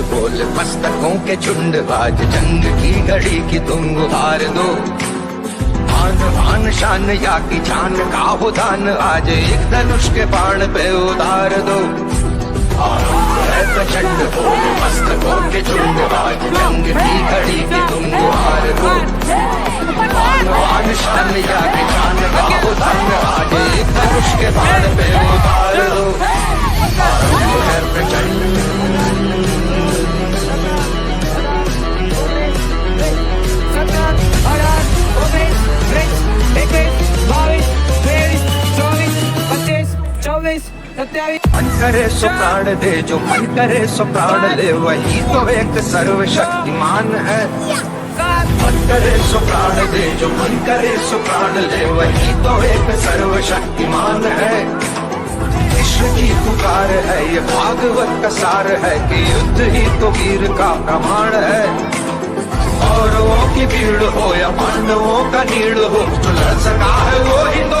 बोल मस्तकों के झुंड बाज जंग की घड़ी की तुम उतार दो। मान भान शान या की जान का हो दान आज एक धनुष के बाण पे उतार दो। प्रचंड बोल मस्तकों के झुंड बाज जंग की घड़ी की तुम उतार दो। मान भान शान या की जान का हो दान आज एक धनुष के बाण पे उतार दो। करे सो प्राण दे, जो मन करे सो प्राण ले, वही तो एक सर्वशक्तिमान है। मन करे सो प्राण दे, जो मन करे सो प्राण ले, वही तो एक सर्वशक्तिमान है। विश्व की पुकार है, ये भागवत का सार है कि युद्ध ही तो वीर का प्रमाण है। कौरवों की भीड़ हो या पांडवों का नीड़ हो, जो लड़ सका है वो ही तो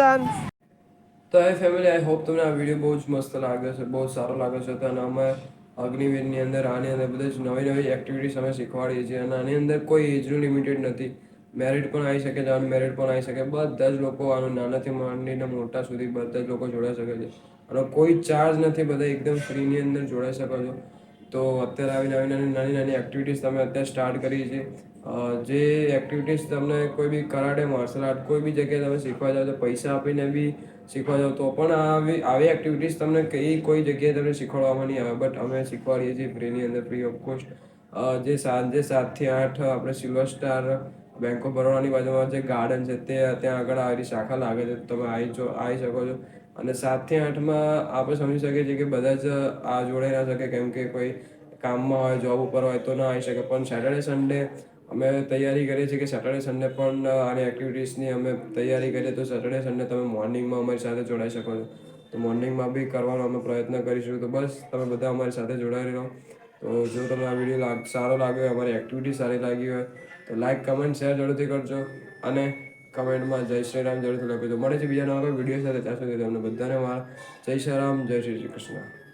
વીસ તો એ ફેમિલી આઈ હોપ તમને આ વીડિયો બહુ જ મસ્ત લાગે છે, બહુ સારો લાગે છે. તો અમે અગ્નિવીરની અંદર, આની અંદર બધી જ નવી નવી એક્ટિવિટીઝ અમે શીખવાડીએ છીએ. અને આની અંદર કોઈ એજનું લિમિટેડ નથી. મેરિટ પણ આવી શકે છે અનમેરિટ પણ આવી શકે. બધા જ લોકો આનું નાનાથી માંડીને મોટા સુધી બધા જ લોકો જોડાઈ શકે છે. અને કોઈ ચાર્જ નથી, બધા એકદમ ફ્રીની અંદર જોડાઈ શકો છો. તો અત્યારે આવી નવી નાની નાની એક્ટિવિટીઝ તમે અત્યારે સ્ટાર્ટ કરી છે જે એક્ટિવિટીઝ તમને કોઈ બી કરાટે માર્શલ આર્ટ કોઈ બી જગ્યાએ તમે શીખવા જાઓ તો પૈસા આપીને બી શીખવા જાઓ તો પણ આવી આવી એક્ટિવિટીઝ તમને કઈ, કોઈ જગ્યાએ તમને શીખવાડવામાં નહીં આવે. બટ અમે શીખવાડીએ છીએ ફ્રીની અંદર ફ્રી ઓફ કોસ્ટ જે સાંજે સાતથી આઠ આપણે સિલ્વર સ્ટાર બેંક ઓફ બરોડાની બાજુમાં જે ગાર્ડન છે, તે ત્યાં આગળ આવી શાખા લાગે છે. તમે આવી જો આવી શકો છો. અને સાતથી આઠમાં આપણે સમજી શકીએ છીએ કે બધા જ આ જોડાઈ ના શકે, કેમ કે કોઈ કામમાં હોય જોબ ઉપર હોય તો ના આવી શકે. પણ સેટરડે સન્ડે અમે તૈયારી કરીએ છીએ કે સેટરડે સન્ડે પણ આની એક્ટિવિટીઝની અમે તૈયારી કરીએ તો સેટરડે સન્ડે તમે મોર્નિંગમાં અમારી સાથે જોડાઈ શકો છો. તો મોર્નિંગમાં બી કરવાનો અમે પ્રયત્ન કરીશું. તો બસ, તમે બધા અમારી સાથે જોડાઈ રહો. તો જો તમને આ વીડિયો સારો લાગ્યો હોય, અમારી એક્ટિવિટી સારી લાગી હોય, તો લાઇક કમેન્ટ શેર જરૂરથી કરજો. અને કમેન્ટમાં જય શ્રી રામ જરૂરથી લખજો. મળે છે બીજા નવા વીડિયો સાથે. ત્યાં સુધી તમને બધાને મારા જય શ્રી રામ, જય શ્રી કૃષ્ણ.